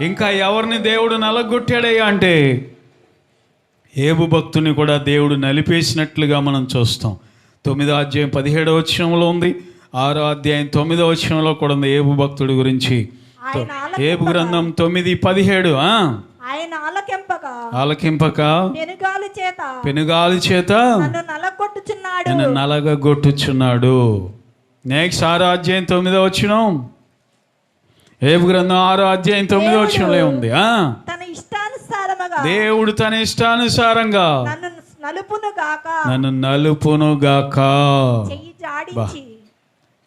ఇంకా ఎవరిని దేవుడు నలగొట్టాడయ్యా అంటే? ఏబు భక్తుని కూడా దేవుడు నలిపేసినట్లుగా మనం చూస్తాం. తొమ్మిదో అధ్యాయం పదిహేడవ వచనంలో ఉంది. ఆరో అధ్యాయం తొమ్మిదో వచనంలో కూడా ఉంది ఏబు భక్తుడి గురించి. ఏబు గ్రంథం తొమ్మిది పదిహేడు ఆయన ఆలకింపక. పెనుగాలి చేత. పెనుగాలి చేత? నన్ను నలగొట్టుచున్నాడు. నెక్స్ట్ ఆరో అధ్యాయం తొమ్మిదో వచ్చినం ఏబు గ్రంథం ఆరో అధ్యాయం తొమ్మిదో వచ్చినంలో ఉంది. ఆ? తన ఇష్టానుసారముగా దేవుడు తన ఇష్టానుసారంగా నన్ను నలుపును గాక. నన్ను నలుపును గాక. చెయ్యి జాడించి.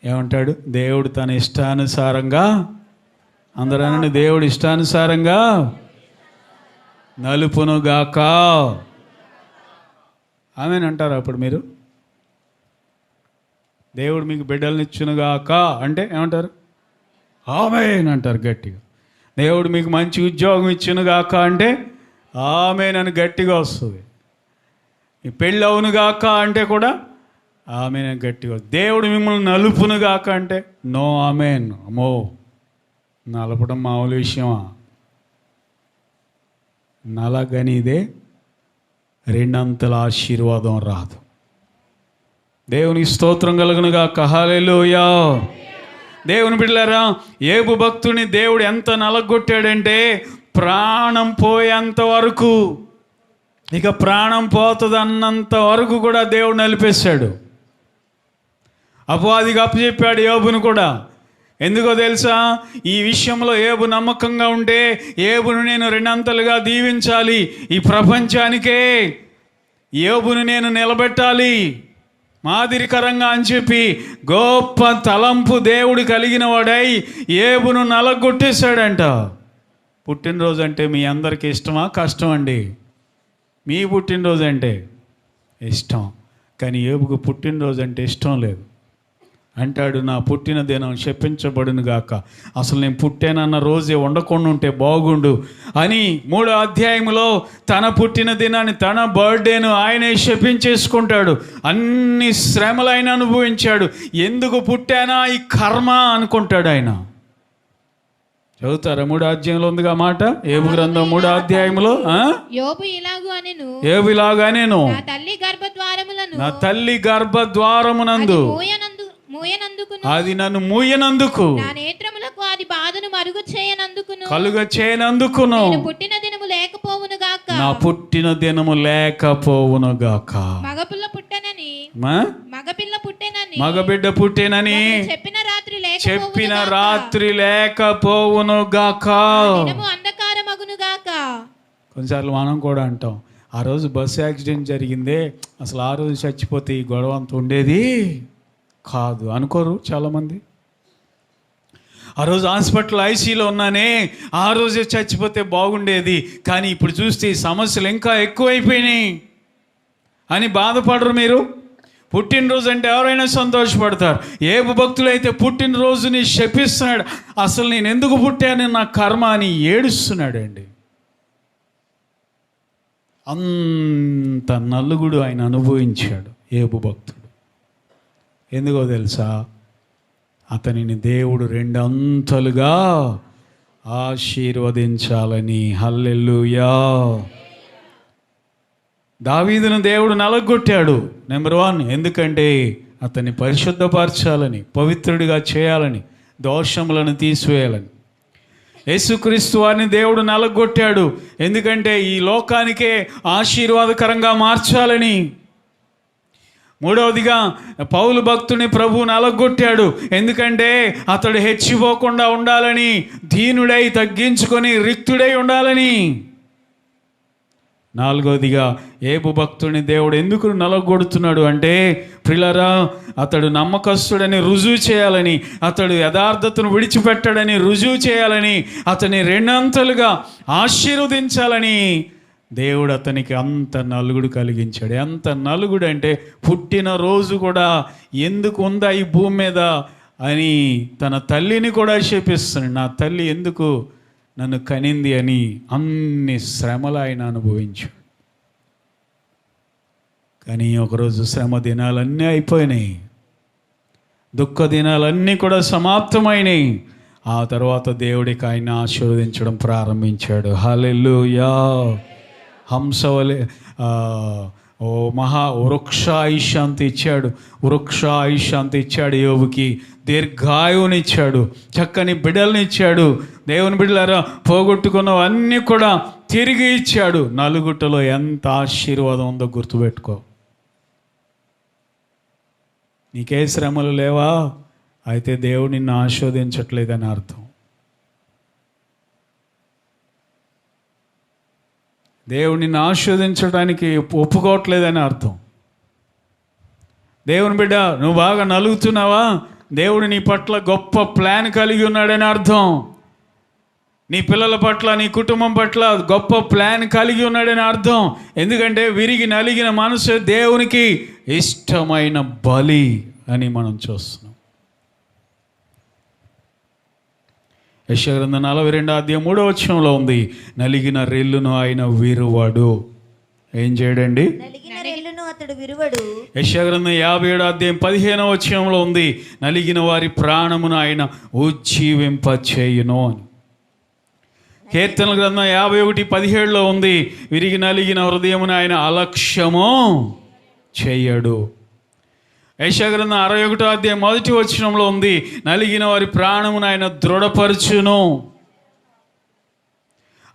ఏమంటాడు? దేవుడు తన ఇష్టానుసారంగా అందరూ దేవుడు ఇష్టానుసారంగా నలుపును గాక. ఆమెను అంటారు అప్పుడు మీరు? దేవుడు మీకు బిడ్డల్ని ఇచ్చునుగాక అంటే ఏమంటారు? ఆమెన్ అంటారు గట్టిగా. దేవుడు మీకు మంచి ఉద్యోగం ఇచ్చునుగాక అంటే ఆమెనని గట్టిగా వస్తుంది. ఈ పెళ్ళి అవునుగాక అంటే కూడా ఆమెను గట్టిగా దేవుడు మిమ్మల్ని నలుపును గాక అంటే నో ఆమెన్ అమ్మో. నలపడం మామూలు విషయమా? నలగనిదే రెండంతల ఆశీర్వాదం రాదు. దేవుని స్తోత్రం కలుగునుగా కహాలేలోయా దేవుని బిడ్డలారా ఏబు భక్తుని దేవుడు ఎంత నలగొట్టాడంటే ప్రాణం పోయేంత వరకు ఇక ప్రాణం పోతుంది అన్నంత వరకు కూడా దేవుడు నలిపేశాడు. అపవాదికి అప్పచెప్పాడు యోబును కూడా. ఎందుకో తెలుసా ఈ విషయంలో ఏబు నమ్మకంగా ఉంటే ఏబును నేను రెండంతలుగా దీవించాలి. ఈ ప్రపంచానికే ఏబును నేను నిలబెట్టాలి. మాదిరికరంగా అని చెప్పి గొప్ప తలంపు దేవుడు కలిగిన వాడై ఏబును నలగొట్టేశాడంట. పుట్టినరోజు అంటే మీ అందరికీ ఇష్టమా? కష్టం అండి. మీ పుట్టినరోజు అంటే ఇష్టం. కానీ ఏబుకు పుట్టినరోజు అంటే ఇష్టం లేదు. అంటాడు నా పుట్టిన దినం శపించబడును గాక అసలు నేను పుట్టానన్న రోజే ఉండకుండా ఉంటే బాగుండు అని మూడో అధ్యాయంలో తన పుట్టిన దినాన్ని తన బర్త్డేను ఆయనే శపించేసుకుంటాడు. అన్ని శ్రమలు ఆయన అనుభవించాడు. ఎందుకు పుట్టానా ఈ కర్మ? అనుకుంటాడు ఆయన. చదువుతారా మూడో అధ్యాయంలో ఉందిగా మాట? ఏబు గ్రంథం మూడో అధ్యాయంలో? యోబు నేను నా తల్లి గర్భద్వారములను. నా తల్లి గర్భద్వారమునందు. మూయనందుకును. అది నన్ను మూయనందుకు. నా నేత్రములకు అది బాధను మరుగు చేయనందుకును. కలుగ చేయనందుకును. నేను పుట్టిన దినము లేకపోవును గాక. నా పుట్టిన దినము లేకపోవును గాక. మగపిల్ల పుట్టనని? మగపిల్ల పుట్టెనని. మగబిడ్డ పుట్టేనని. చెప్పిన రాత్రి లేకపోవును చెప్పిన. రాత్రి లేకపోవును గాక. అంధకారమగును గాక. కొన్నిసార్లు మనం కూడా అంటాం ఆ రోజు బస్సు యాక్సిడెంట్ జరిగిందే అసలు ఆ రోజు చచ్చిపోతే ఈ గొడవ అంత ఉండేది? కాదు అనుకోరు చాలామంది. ఆ రోజు హాస్పిటల్ ఐసీలో ఉన్నానే ఆ రోజే చచ్చిపోతే బాగుండేది కానీ ఇప్పుడు చూస్తే ఈ సమస్యలు ఇంకా ఎక్కువైపోయినాయి. అని బాధపడరు మీరు. పుట్టినరోజు అంటే ఎవరైనా సంతోషపడతారు. ఏ భక్తులు అయితే పుట్టినరోజుని శపిస్తున్నాడు. అసలు నేను ఎందుకు పుట్టాను? నా కర్మ అని ఏడుస్తున్నాడండి. అంత నలుగుడు ఆయన అనుభవించాడు ఏబు భక్తుడు. ఎందుకో తెలుసా? అతనిని దేవుడు రెండంతలుగా ఆశీర్వదించాలని. హల్లెల్లుయా దావీదును దేవుడు నలగొట్టాడు. నెంబర్ వన్ ఎందుకంటే అతన్ని పరిశుద్ధపరచాలని పవిత్రుడిగా చేయాలని దోషములను తీసివేయాలని. యేసుక్రీస్తు వారిని దేవుడు నలగొట్టాడు. ఎందుకంటే ఈ లోకానికే ఆశీర్వాదకరంగా మార్చాలని. మూడవదిగా పౌలు భక్తుని ప్రభు నలగొట్టాడు. ఎందుకంటే అతడు హెచ్చిపోకుండా ఉండాలని దీనుడై తగ్గించుకొని రిక్తుడై ఉండాలని. నాలుగవదిగా ఏపు భక్తుని దేవుడు ఎందుకు నలగొడుతున్నాడు అంటే ప్రిలరా అతడు నమ్మకస్తుడని రుజువు చేయాలని అతడు యథార్థతను విడిచిపెట్టాడని రుజువు చేయాలని అతని రెండంతలుగా ఆశీర్వదించాలని దేవుడు అతనికి అంత నలుగుడు కలిగించాడు. ఎంత నలుగుడు అంటే పుట్టిన రోజు కూడా ఎందుకు ఉందా ఈ భూమి మీద అని తన తల్లిని కూడా శపిస్తున్నాడు నా తల్లి ఎందుకు నన్ను కనింది అని అన్ని శ్రమలు ఆయన అనుభవించాడు. కానీ ఒకరోజు శ్రమ దినాలన్నీ అయిపోయినాయి. దుఃఖ దినాలన్నీ కూడా సమాప్తమైనాయి. ఆ తర్వాత దేవుడికి ఆయన ఆశీర్వదించడం ప్రారంభించాడు. హల్లెలూయా! హంసవలే ఓ మహా వృక్షాయుష్యాంతి ఇచ్చాడు. వృక్షాయుష్యాంతి ఇచ్చాడు యోగుకి దీర్ఘాయువునిచ్చాడు చక్కని బిడ్డలనిచ్చాడు దేవుని బిడ్డలారా పోగొట్టుకున్నవన్నీ కూడా తిరిగి ఇచ్చాడు. నలుగుట్టలో ఎంత ఆశీర్వాదం ఉందో గుర్తుపెట్టుకో. నీకే శ్రమలు లేవా? అయితే దేవుడు నిన్ను ఆస్వాదించట్లేదని అర్థం. దేవుడు ఆస్వాదించడానికి ఒప్పుకోవట్లేదని అర్థం. దేవుని బిడ్డ నువ్వు బాగా నలుగుతున్నావా? దేవుడు నీ పట్ల గొప్ప ప్లాన్ కలిగి ఉన్నాడని అర్థం. నీ పిల్లల పట్ల నీ కుటుంబం పట్ల గొప్ప ప్లాన్ కలిగి ఉన్నాడని అర్థం. ఎందుకంటే విరిగి నలిగిన మనసు దేవునికి ఇష్టమైన బలి అని మనం చూస్తున్నాం. యశగ్రంథ నలభై రెండు అధ్యాయం మూడో వచ్చంలో ఉంది. నలిగిన రెల్లును ఆయన విరువడు. ఏం చేయడండి? యశగ్రంథం యాభై ఏడు అధ్యాయం పదిహేనవ వచ్చంలో ఉంది. నలిగిన వారి ప్రాణమును ఆయన ఉజ్జీవింప చేయును అని. కీర్తన గ్రంథం యాభై ఒకటి పదిహేడులో ఉంది. విరిగి నలిగిన హృదయమును ఆయన అలక్ష్యము చెయ్యడు యశగ్రంథం అరవై ఒకటో అధ్యాయం మొదటి వచనంలో ఉంది నలిగిన వారి ప్రాణమును ఆయన దృఢపరచును.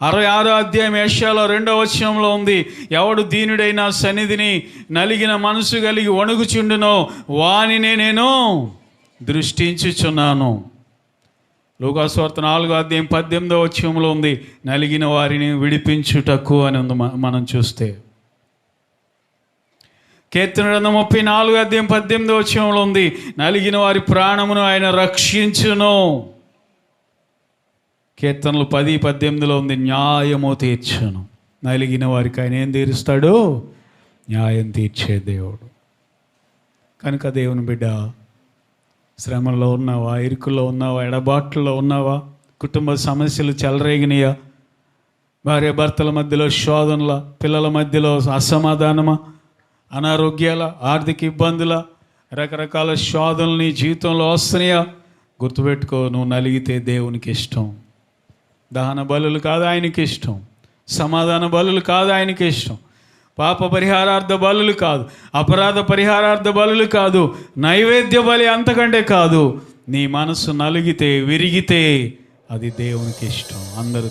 అరవై ఆరో అధ్యాయం ఏషియాలో రెండో వచనంలో ఉంది ఎవడు దీనుడైన సన్నిధిని నలిగిన మనసు కలిగి వణుకుచుండునో వానినే నేను దృష్టించుచున్నాను. లోకాస్వార్త నాలుగో అధ్యాయం పద్దెనిమిదో వచనంలో ఉంది నలిగిన వారిని విడిపించుటకు అని ఉంది మనం చూస్తే. కీర్తన గ్రంథం ముప్పై నాలుగు అధ్యాయం పద్దెనిమిదో వచ్చంలో ఉంది. నలిగిన వారి ప్రాణమును ఆయన రక్షించును. కీర్తనలు పది పద్దెనిమిదిలో ఉంది న్యాయము తీర్చును. నలిగిన వారికి ఆయన ఏం తీరుస్తాడు? న్యాయం తీర్చే దేవుడు. కనుక దేవుని బిడ్డ శ్రమల్లో ఉన్నావా? ఇరుకుల్లో ఉన్నావా? ఎడబాట్లలో ఉన్నావా? కుటుంబ సమస్యలు చెలరేగినాయా? భార్య భర్తల మధ్యలో శోధనల? పిల్లల మధ్యలో అసమాధానమా? అనారోగ్యాల ఆర్థిక ఇబ్బందుల రకరకాల శోధనలు నీ జీవితంలో వస్తున్నాయా? గుర్తుపెట్టుకో నువ్వు నలిగితే దేవునికి ఇష్టం. దహన బలులు కాదు ఆయనకి ఇష్టం. సమాధాన బలులు కాదు ఆయనకి ఇష్టం. పాప పరిహారార్థ బలులు కాదు. అపరాధ పరిహారార్థ బలులు కాదు. నైవేద్య బలి అంతకంటే కాదు. నీ మనసు నలిగితే విరిగితే అది దేవునికి ఇష్టం. అందరూ